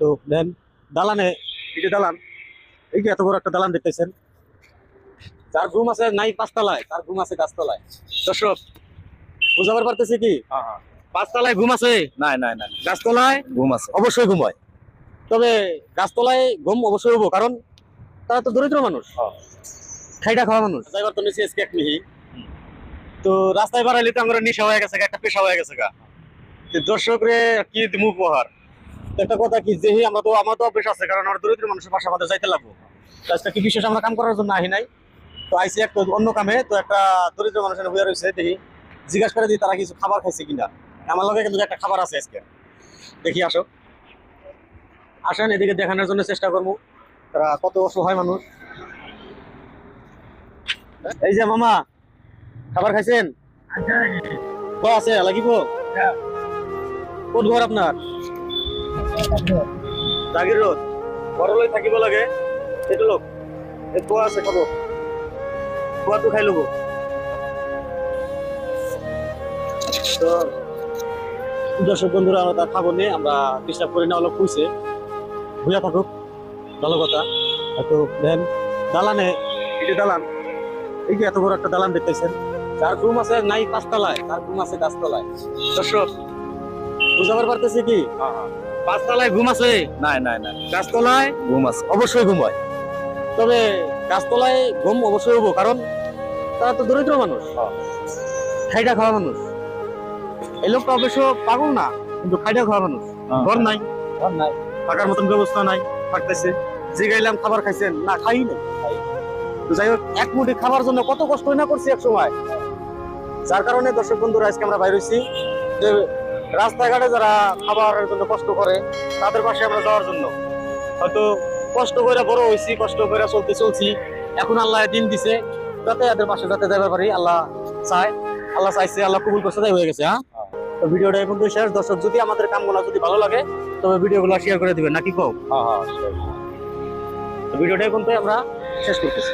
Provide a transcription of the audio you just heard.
তো দেন দালানে এই যে দালান এই যে এত বড় একটা দালান দেখতেছেন। যার ঘুম আছে নাই পাঁচতলায় তার ঘুম আছে গাছতলায়। দর্শক বুঝাবার পারতেছি কি? পাঁচতলায় ঘুম আছে? নাই নাই নাই। গাছতলায়? ঘুম আছে। অবশ্যই ঘুম হয়। তবে গাছতলায় ঘুম অবশ্যই হব কারণ তারা তো দরিদ্র মানুষ। খাইটা খাওয়া মানুষ। ড্রাইভার তো নিচে স্কেট নিহি তো রাস্তায় বাড়াইলে তো আমার নেশা হয়ে গেছে একটা পেশা হয়ে গেছে গা। দর্শক রে কি দিমু উপহার? একটা কথা কি যে আমরা তো আমার তো অভ্যেস আছে কারণ আমরা দরিদ্র মানুষের পাশে আমাদের যাইতে লাগবো। আজকে কি বিশেষ আমরা কাম করার জন্য আহি নাই? তো আইসি একটা অন্য কামে তো একটা দরিদ্র মানুষের হয়ে রয়েছে দেখি জিজ্ঞাসা করে দিই তারা কিছু খাবার খাইছে কিনা। আমার লগে কিন্তু একটা খাবার আছে আজকে। দেখি আসো। আসেন এদিকে দেখানোর জন্য চেষ্টা করব। তারা কত অসহায় মানুষ। এই যে মামা খাবার খাইছেন? ক আছে লাগিব ক'ত ঘৰ আপনার? জাগির রোড। ঘৰলৈ থাকিব লাগে। সেইটো লোক খোৱা আছে, খাব। খোৱাটো খাই ল'ব। তো দর্শক বন্ধুরা আমরা তা খাব নিয়ে আমরা ডিস্টার্ব করি না, অলপ খুঁজছে বুঝা থাকুক ভালো কথা হয়তো দেন, দালানে যে দালান। এই যে এত বড় একটা দালান দেখতেছেন। যার ঘুম আছে নাই পাঁচতলায়, তার ঘুম আছে গাছতলায় দর্শক বুঝাবার পারতেছি কি? পাঁচতলায় ঘুম আছে? নাই নাই নাই। গাছতলায়? ঘুম আছে। অবশ্যই ঘুম হয়। তবে গাছতলায় ঘুম অবশ্যই হব কারণ তারা তো দরিদ্র মানুষ। খাইটা খাওয়া মানুষ। এই লোকটা অবশ্য পাগল না কিন্তু খাইটা খাওয়া মানুষ। ঘর নাই। ঘর নাই। থাকার মতন ব্যবস্থা নাই থাকতেছে। জিগাইলাম খাবার খাইছেন না খাই। তো যাই হোক এক মুঠি খাবার জন্য কত কষ্ট না করছি এক সময়। যার কারণে দর্শক বন্ধুরা আজকে আমরা বাইর হইছি। যে রাস্তাঘাটে যারা খাবারের জন্য কষ্ট করে তাদের পাশে আমরা যাওয়ার জন্য। হয়তো কষ্ট করে বড় হয়েছি কষ্ট করে চলতে চলছি। এখন আল্লাহ দিন দিছে যাতে এদের পাশে যাতে যাবে পারি আল্লাহ চায়। আল্লাহ চাইছে আল্লাহ কবুল করছে তাই হয়ে গেছে হ্যাঁ? তো ভিডিওটা এখন তো শেষ। দর্শক যদি আমাদের কামগুলো যদি ভালো লাগে তবে ভিডিওগুলো শেয়ার করে দিবেন। নাকি কও? হ্যাঁ হ্যাঁ তো ভিডিওটা এখন তো আমরা শেষ করতেছি।